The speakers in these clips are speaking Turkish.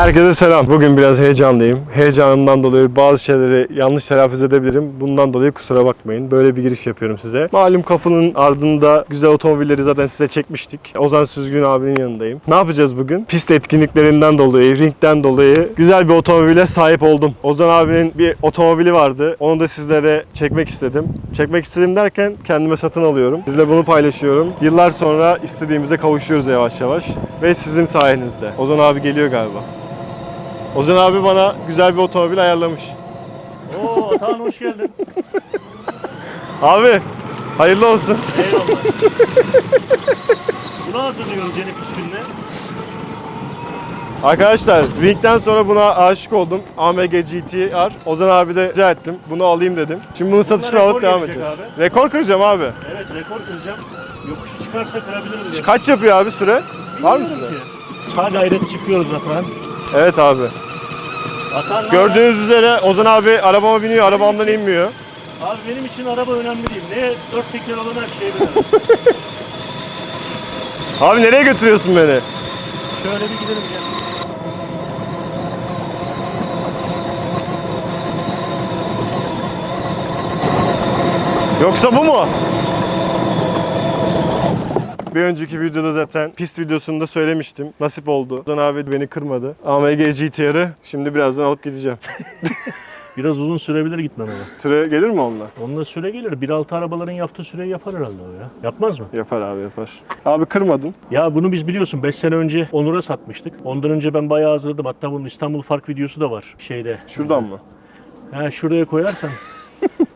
Herkese selam. Bugün biraz heyecanlıyım. Heyecanımdan dolayı bazı şeyleri yanlış telaffuz edebilirim. Bundan dolayı kusura bakmayın. Böyle bir giriş yapıyorum size. Malum kapının ardında güzel otomobilleri zaten size çekmiştik. Ozan Süzgün abinin yanındayım. Ne yapacağız bugün? Pist etkinliklerinden dolayı, ringden dolayı güzel bir otomobile sahip oldum. Ozan abinin bir otomobili vardı. Onu da sizlere çekmek istedim. Çekmek istedim derken kendime satın alıyorum. Sizle bunu paylaşıyorum. Yıllar sonra istediğimize kavuşuyoruz yavaş yavaş. Ve sizin sayenizde. Ozan abi geliyor galiba. Ozan abi bana güzel bir otomobil ayarlamış. Oo Atahan hoş geldin. Abi hayırlı olsun. Eyvallah. Bunu hazırlıyoruz yeni püskünle. Arkadaşlar ringden sonra buna aşık oldum. AMG GTR. Ozan abi de rica ettim. Bunu alayım dedim. Şimdi bunun satışını rekor alıp devam gelecek edeceğiz. Rekor kıracağım abi. Evet rekor kıracağım. Yokuşu çıkarsa kırabiliriz. ya. Kaç yapıyor abi süre? Var mı Bilmiyorum süre? ki. Sağ gayret çıkıyoruz Atahan. Evet abi. Ne Gördüğünüz üzere Ozan abi arabama biniyor, arabamdan inmiyor. Abi benim için araba önemli değil. Ne dört teker olan her şeye binerim. Abi nereye götürüyorsun beni? Şöyle bir gidelim gel. Yoksa bu mu? Bir önceki videoda zaten pist videosunda söylemiştim. Nasip oldu. Ozan abi beni kırmadı. AMG GTR'ı şimdi birazdan alıp gideceğim. Biraz uzun sürebilir gitmen ama. Süre gelir mi onunla? Onunla süre gelir. 1.6 arabaların yaptığı süreyi yapar herhalde o ya. Yapmaz mı? Yapar abi yapar. Abi kırmadın. Ya bunu biz biliyorsun 5 sene önce Onur'a satmıştık. Ondan önce ben bayağı hazırladım. Hatta bunun İstanbul Fark videosu da var şeyde. Şuradan mı? Ha şuraya koyarsan.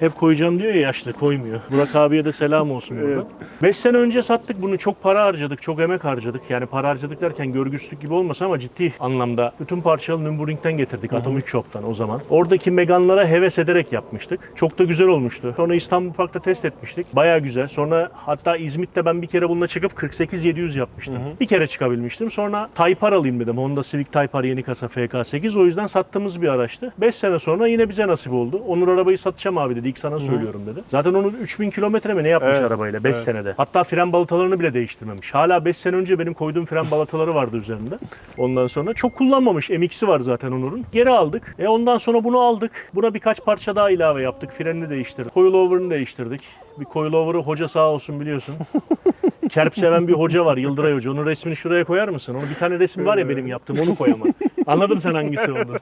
Hep koyacağım diyor ya yaşlı koymuyor. Burak abiye de selam olsun burada. 5 sene önce sattık bunu çok para harcadık, çok emek harcadık. Yani para harcadık derken görgüsüzlük gibi olmasa ama ciddi anlamda bütün parçalı Nürburgring'den getirdik Atom 3 Shop'tan o zaman. Oradaki Megan'lara heves ederek yapmıştık. Çok da güzel olmuştu. Sonra İstanbul Park'ta test etmiştik. Baya güzel. Sonra hatta İzmit'te ben bir kere bununla çıkıp 48-700 yapmıştım. Bir kere çıkabilmiştim. Sonra Type R alayım dedim. Honda Civic Type R yeni kasa FK8. O yüzden sattığımız bir araçtı. 5 sene sonra yine bize nasip oldu. Onur arabayı satacağım abi dedi. İlk sana söylüyorum dedi. Zaten onu 3000 kilometre mi ne yapmış Evet, arabayla 5 evet. senede. Hatta fren balatalarını bile değiştirmemiş. Hala 5 sene önce benim koyduğum fren balataları vardı üzerinde. Ondan sonra çok kullanmamış. MX'i var zaten Onur'un. Geri aldık. E ondan sonra bunu aldık. Buna birkaç parça daha ilave yaptık. Frenini değiştirdik. Coilover'ını değiştirdik. Bir coilover'ı hoca sağ olsun biliyorsun. Kerp seven bir hoca var Yıldıray Hoca. Onun resmini şuraya koyar mısın? Onun bir tane resim var ya benim yaptığım onu koyamam. Anladın sen hangisi oldu?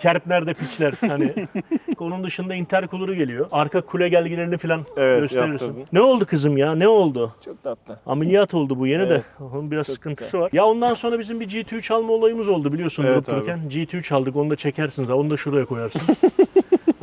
Kerp nerede piçler hani. Onun dışında intercooler'ı geliyor. Arka kule gelgilerini falan Evet, gösterirsin. yaptırdın. Ne oldu kızım ya? Ne oldu? Çok tatlı. Ameliyat oldu bu yeni Evet. de. Onun biraz sıkıntısı var. Ya ondan sonra bizim bir GT3 alma olayımız oldu biliyorsun Evet durup dururken. GT3 aldık onu da çekersiniz. Onu da şuraya koyarsın.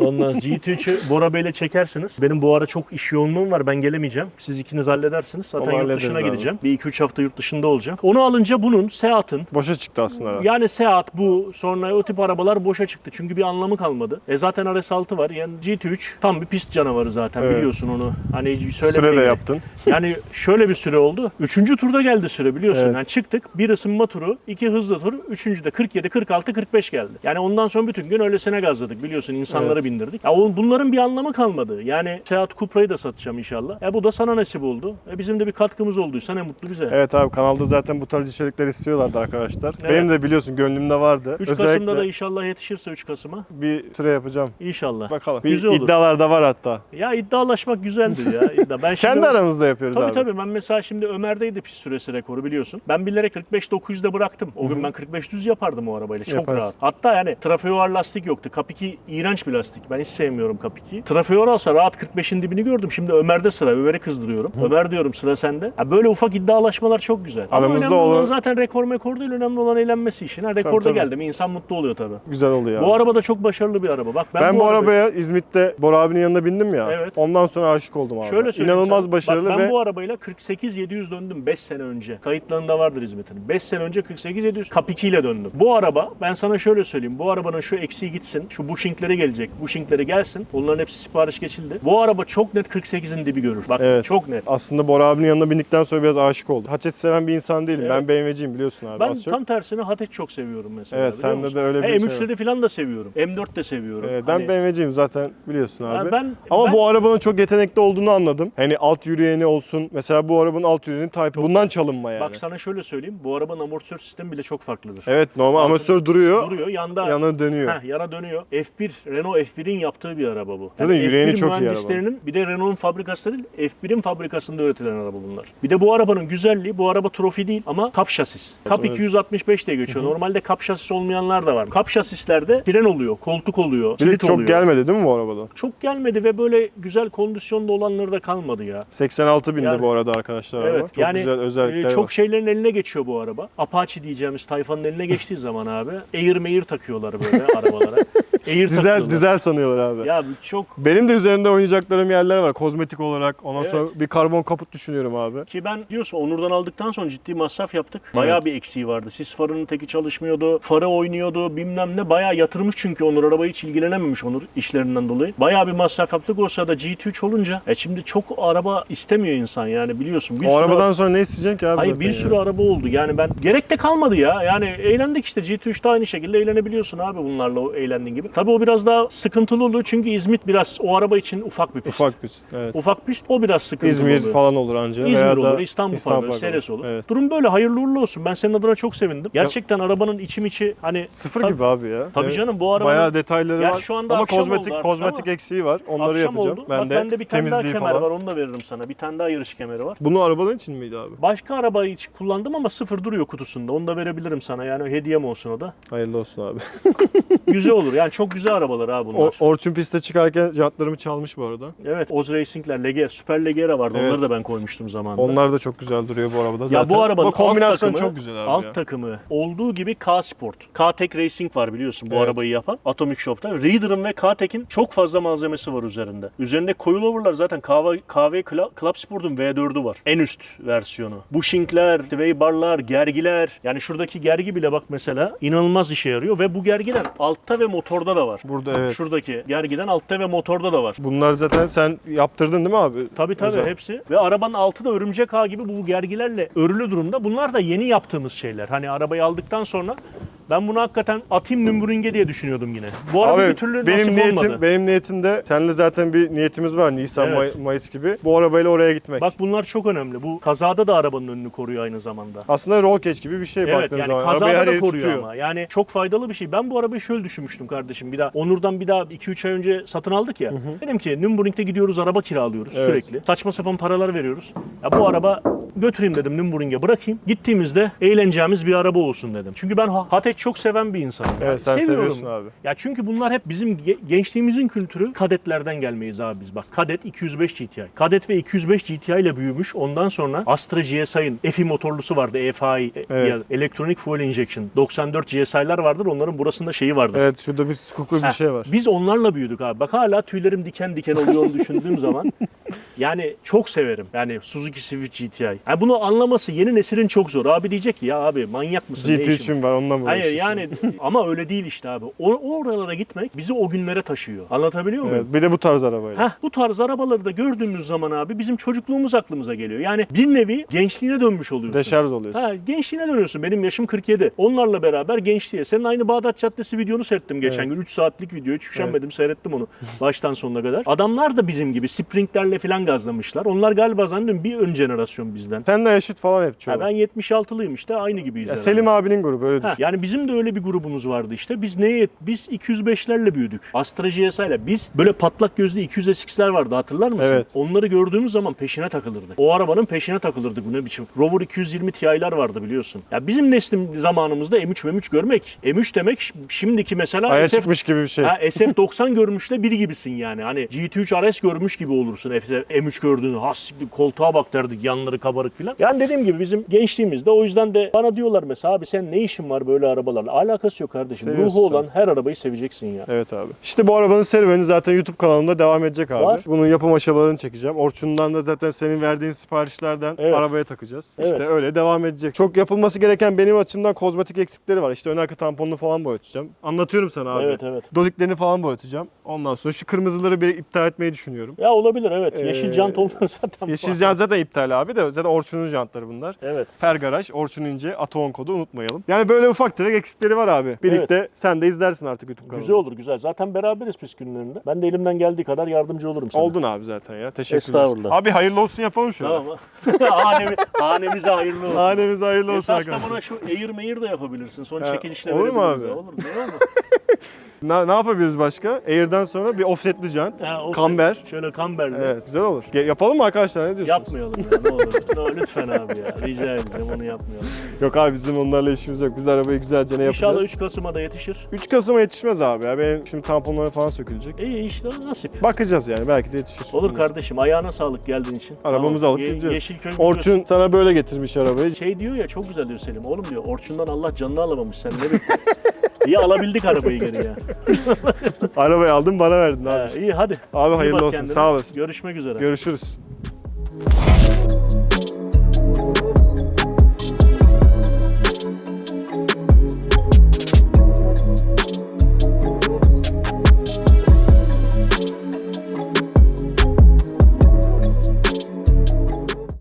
Ondan GT3'ü Bora Bey'le çekersiniz. Benim bu ara çok iş yoğunluğum var. Ben gelemeyeceğim. Siz ikiniz halledersiniz. Zaten Onu yurt dışına abi. gideceğim. Bir iki üç hafta yurt dışında olacağım. Onu alınca bunun Seat'ın Boşa çıktı aslında. yani Seat bu sonra o tip arabalar boşa çıktı. Çünkü bir anlamı kalmadı. E zaten RS6 var. Yani GT3 tam bir pist canavarı zaten Evet. biliyorsun onu. Hani söylemeye Süre de yaptın. yani şöyle bir süre oldu. Üçüncü turda geldi süre biliyorsun. Evet. Yani çıktık bir ısınma turu, iki hızlı tur, üçüncüde 47, 46, 45 geldi. Yani ondan sonra bütün gün öylesine gazladık biliyorsun insanları Evet. Bindirdik. Ya o- bunların bir anlamı kalmadı. Yani Seat Cupra'yı da satacağım inşallah. E bu da sana nasip oldu. E bizim de bir katkımız olduysa ne mutlu bize. Evet abi kanalda zaten bu tarz içerikler istiyorlardı arkadaşlar. Evet. Benim de biliyorsun gönlümde vardı. 3 Özellikle Kasım'da da inşallah yetişirse 3 Kasım'a. bir süre yapacağım. İnşallah. Bakalım. Bir Güzel olur. iddialar da var hatta. Ya iddialaşmak güzeldir ya. İddia. Ben şimdi Kendi aramızda yapıyoruz Tabii abi. tabii ben mesela şimdi Ömer'deydi pist süresi rekoru biliyorsun. Ben bilerek 45-900'de bıraktım. O gün ben 45 düz yapardım o arabayla. Çok Yaparsın. rahat. Hatta yani Trafeor lastik yoktu. Kapiki iğrenç bir lastik. Ben hiç sevmiyorum Kapiki. Trafeor alsa rahat 45'in dibini gördüm. Şimdi Ömer'de sıra. Ömer'i kızdırıyorum. Ömer diyorum sıra sende. Ya böyle ufak iddialaşmalar çok güzel. Ama Aramızda önemli olan olan- zaten rekor mekor değil. Önemli olan eğlenmesi işin. Ha, rekorda tabii. geldi mi insan mutlu oluyor tabii. Güzel oluyor. Bu araba da çok başarılı bir araba. Bak ben, ben, bu arabayı- arabaya İzmit'te Bora abinin yanına bindim ya. Evet. Ondan sonra aşık oldum abi. Şöyle söyleyeyim İnanılmaz sana. başarılı Bak ben ve bu arabayla 48-700 döndüm 5 sene önce. Kayıtlarında vardır hizmetinin. 5 sene önce 48-700 Kap 2 ile döndüm. Bu araba ben sana şöyle söyleyeyim. Bu arabanın şu eksiği gitsin. Şu bushingleri gelecek. Bu Bushing'leri gelsin. Onların hepsi sipariş geçildi. Bu araba çok net 48'in dibi görür. Bak Evet. çok net. Aslında Bora abinin yanına bindikten sonra biraz aşık oldum. Hatchet seven bir insan değilim. Ben BMW'ciyim biliyorsun abi Ben az çok. tam tersine Hatch çok seviyorum mesela. Evet, biliyor sende musun? de öyle bir He, şey M3'leri falan da seviyorum. M4 de seviyorum. Evet, ben Hani- BMW'ciyim zaten biliyorsun abi. ben- Ama ben- bu arabanın çok yetenekli olduğunu anladım. Hani alt yürüyeni olsun. Mesela bu arabanın alt yürüyeni Type. Bundan çalınma yani. Bak sana şöyle söyleyeyim. Bu arabanın amortisör sistemi bile çok farklıdır. Evet normal amatör duruyor. Duruyor yanda. Yana dönüyor. Heh, yana dönüyor. F1, Renault F1'in yaptığı bir araba bu. Zaten yüreğini F1 çok iyi mühendislerinin bir de Renault'un fabrikası değil, F1'in fabrikasında üretilen araba bunlar. Bir de bu arabanın güzelliği, bu araba trofi değil ama kap şasis. Kap Evet. 265 diye geçiyor. Normalde kap şasis olmayanlar da var. Kap şasislerde fren oluyor, koltuk oluyor, Bir de kilit çok oluyor. gelmedi değil mi bu arabada? Çok gelmedi ve böyle güzel kondisyonda olanları da kalmadı ya. 86 binde Yani- bu arada arkadaşlar Evet. araba. Çok yani güzel özellikler e, çok var. şeylerin eline geçiyor bu araba. Apache diyeceğimiz tayfanın eline geçtiği zaman abi Air Meir takıyorlar böyle arabalara. Air Dizel, dizel sanıyorlar abi. Ya bu çok Benim de üzerinde oynayacaklarım yerler var kozmetik olarak. Ondan Evet. sonra bir karbon kaput düşünüyorum abi. Ki ben diyorsun Onur'dan aldıktan sonra ciddi masraf yaptık. Bayağı bir eksiği vardı. Sis farının teki çalışmıyordu. Farı oynuyordu bilmem ne. Bayağı yatırmış çünkü Onur arabaya hiç ilgilenememiş Onur işlerinden dolayı. Bayağı bir masraf yaptık. O sırada GT3 olunca e şimdi çok araba istemiyor insan yani biliyorsun. Bir o arabadan sonra ne isteyeceksin ki abi Hayır bir sürü araba oldu. Yani ben gerek de kalmadı ya. Yani eğlendik işte GT3'te aynı şekilde eğlenebiliyorsun abi bunlarla o eğlendiğin gibi. Tabii o biraz daha sıkıntılı oluyor çünkü İzmit biraz o araba için ufak bir pist. Ufak bir evet. Ufak pist o biraz sıkıntılı İzmir oluyor. falan olur anca. İzmir veya olur, İstanbul, falan olur, olur. Evet. Durum böyle. Hayırlı uğurlu olsun. Ben senin adına çok sevindim. Gerçekten arabanın içim içi hani Sıfır Tabii- gibi abi ya. Tabii Evet. canım bu arabanın Bayağı detayları var. şu anda ama kozmetik artık kozmetik ama eksiği var. Onları yapacağım. oldu. Ben Bak de bende bir tane daha kemer falan. var. Onu da veririm sana. Bir tane daha yarış kemeri var. Bunu arabanın için miydi abi? Başka arabayı hiç kullandım ama sıfır duruyor kutusunda. Onu da verebilirim sana. Yani hediyem olsun o da. Hayırlı olsun abi. Güzel olur. Yani çok güzel arabalar ha bunlar. O, Orçun piste çıkarken jantlarımı çalmış bu arada. Evet, Oz Racing'ler, Lege, Süper Legera vardı. Evet. Onları da ben koymuştum zamanında. Onlar da çok güzel duruyor bu arabada ya zaten. bu arabanın Bu kombinasyon alt takımı, çok güzel abi alt ya. takımı olduğu gibi K-Sport. K-Tech Racing var biliyorsun bu Evet. arabayı yapan. Atomic Shop'ta. Reader'ın ve K-Tech'in çok fazla malzemesi var üzerinde. Üzerinde coilover'lar zaten KV, KV Cla- Club Sport'un V4'ü var. En üst versiyonu. Bushing'ler, sway barlar, gergiler. Yani şuradaki gergi bile bak mesela inanılmaz işe yarıyor ve bu gergiden altta ve motorda da var. Burada evet. Şuradaki gergiden altta ve motorda da var. Bunlar zaten sen yaptırdın değil mi abi? Tabii tabii Özel. hepsi. Ve arabanın altı da örümcek ağ gibi bu gergilerle örülü durumda. Bunlar da yeni yaptığımız şeyler. Hani arabayı aldıktan sonra ben bunu hakikaten atayım Nürburgring'e diye düşünüyordum yine. Bu araba Abi bir türlü benim nasip niyetim olmadı. benim niyetim de seninle zaten bir niyetimiz var Nisan Evet. May- Mayıs gibi. Bu arabayla oraya gitmek. Bak bunlar çok önemli. Bu kazada da arabanın önünü koruyor aynı zamanda. Aslında roll cage gibi bir şey Evet baktığın yani zaman. Arabayı kazada da yeri koruyor tutuyor. ama. Yani çok faydalı bir şey. Ben bu arabayı şöyle düşünmüştüm kardeşim. Bir daha Onur'dan bir daha 2-3 ay önce satın aldık ya. Dedim ki Nürburgring'de gidiyoruz araba kiralıyoruz Evet. sürekli. Saçma sapan paralar veriyoruz. Ya bu araba götüreyim dedim Nürburgring'e bırakayım. Gittiğimizde eğleneceğimiz bir araba olsun dedim. Çünkü ben ha- Çok seven bir insanım. Evet, Yani sen seviyorum. seviyorsun abi. Ya çünkü bunlar hep bizim ge- gençliğimizin kültürü kadetlerden gelmeyiz abi biz. Bak kadet 205 GTI. Kadet ve 205 GTI ile büyümüş. Ondan sonra Astra GSI'ın EFI motorlusu vardı. EFI, Evet. ya, Electronic Fuel Injection. 94 GSI'lar vardır. Onların burasında şeyi vardır. Evet şurada bir skuklu bir şey var. Biz onlarla büyüdük abi. Bak hala tüylerim diken diken oluyor onu düşündüğüm zaman. Yani çok severim. Yani Suzuki Swift GTI. Yani bunu anlaması yeni neslin çok zor. Abi diyecek ki ya abi manyak mısın? Ne işin var?" GT3'üm var ondan mı Hayır uğraşıyorsun? yani ama öyle değil işte abi. O, oralara gitmek bizi o günlere taşıyor. Anlatabiliyor muyum? Evet, bir de bu tarz arabayla. Heh, bu tarz arabaları da gördüğümüz zaman abi bizim çocukluğumuz aklımıza geliyor. Yani bir nevi gençliğine dönmüş oluyorsun. Deşarj oluyorsun. Ha, gençliğine dönüyorsun. Benim yaşım 47. Onlarla beraber gençliğe. Senin aynı Bağdat Caddesi videonu seyrettim geçen Evet. gün. 3 saatlik video. Hiç üşenmedim. Seyrettim onu. Baştan sonuna kadar. Adamlar da bizim gibi springlerle falan gazlamışlar. Onlar galiba zannediyorum bir ön jenerasyon bizden. Seninle yaşıt falan hep çoğu. Ha, ben 76'lıyım işte. Aynı gibiyiz. Ya herhalde. Selim abinin grubu öyle Ha, düşün. yani bizim de öyle bir grubumuz vardı işte. Biz neye? Biz 205'lerle büyüdük. Astra GSI'yle. Biz böyle patlak gözlü 200SX'ler vardı hatırlar mısın? Evet. Onları gördüğümüz zaman peşine takılırdık. O arabanın peşine takılırdık bu ne biçim. Rover 220 Ti'ler vardı biliyorsun. Ya bizim neslim zamanımızda M3 M3 görmek. M3 demek şimdiki mesela Aya SF çıkmış gibi bir şey. Ha, SF90 görmüşle biri gibisin yani. Hani GT3 RS görmüş gibi olursun SF M3 gördüğünü. Has koltuğa bak derdik yanları kabarık filan. Yani dediğim gibi bizim gençliğimizde o yüzden de bana diyorlar mesela abi sen ne işin var böyle arabalarla? Alakası yok kardeşim. Seviyorsun Ruhu sen. olan her arabayı seveceksin ya. Evet abi. İşte bu arabanın serüveni zaten YouTube kanalımda devam edecek abi. Var. Bunun yapım aşamalarını çekeceğim. Orçun'dan da zaten senin verdiğin siparişlerden Evet. arabaya takacağız. Evet. İşte öyle devam edecek. Çok yapılması gereken benim açımdan kozmetik eksikleri var. İşte ön arka tamponunu falan boyatacağım. Anlatıyorum sana abi. Evet evet. Doliklerini falan boyatacağım. Ondan sonra şu kırmızıları bir iptal etmeyi düşünüyorum. Ya olabilir evet. Ee, Yeşil jant olmasa zaten. Yeşil jant zaten iptal abi de zaten Orçun'un jantları bunlar. Evet. Per garaj, Orçun İnce, Ataon kodu unutmayalım. Yani böyle ufak tefek eksikleri var abi. Birlikte sen de izlersin artık YouTube kanalında. Güzel olur güzel. Zaten beraberiz pist günlerinde. Ben de elimden geldiği kadar yardımcı olurum sana. Oldun abi zaten ya. Teşekkürler. Estağfurullah. Abi hayırlı olsun yapalım şöyle. Tamam. Hanemi, hanemize hayırlı olsun. Hanemize hayırlı olsun Esas da arkadaşlar. buna şu air meyir de yapabilirsin. Son çekilişle olur mu abi? ya. Olur niye olmaz? Ne, ne yapabiliriz başka? Air'den sonra bir offsetli jant. Ha, Kamber. Şöyle kamberli. Evet güzel olur. Ge- yapalım mı arkadaşlar ne diyorsunuz? Yapmayalım ya ne olur. Ne, lütfen abi ya. Rica edeceğim onu yapmayalım. Yok abi bizim onlarla işimiz yok. Biz arabayı güzelce ne yapacağız? İnşallah 3 Kasım'a da yetişir. 3 Kasım'a yetişmez abi ya. Benim şimdi tamponları falan sökülecek. İyi işte nasip. Bakacağız yani belki de yetişir. Olur kardeşim ayağına sağlık geldiğin için. Arabamızı alıp Ye- gideceğiz. Yeşilköy Orçun sana böyle getirmiş arabayı. Şey diyor ya çok güzel diyor Selim. Oğlum diyor Orçun'dan Allah canını alamamış sen ne bekliyorsun? İyi alabildik arabayı geri ya. Arabayı aldın bana verdin Ha, abi. iyi hadi. Abi İyi hayırlı olsun kendine. sağ olasın. Görüşmek üzere. Görüşürüz.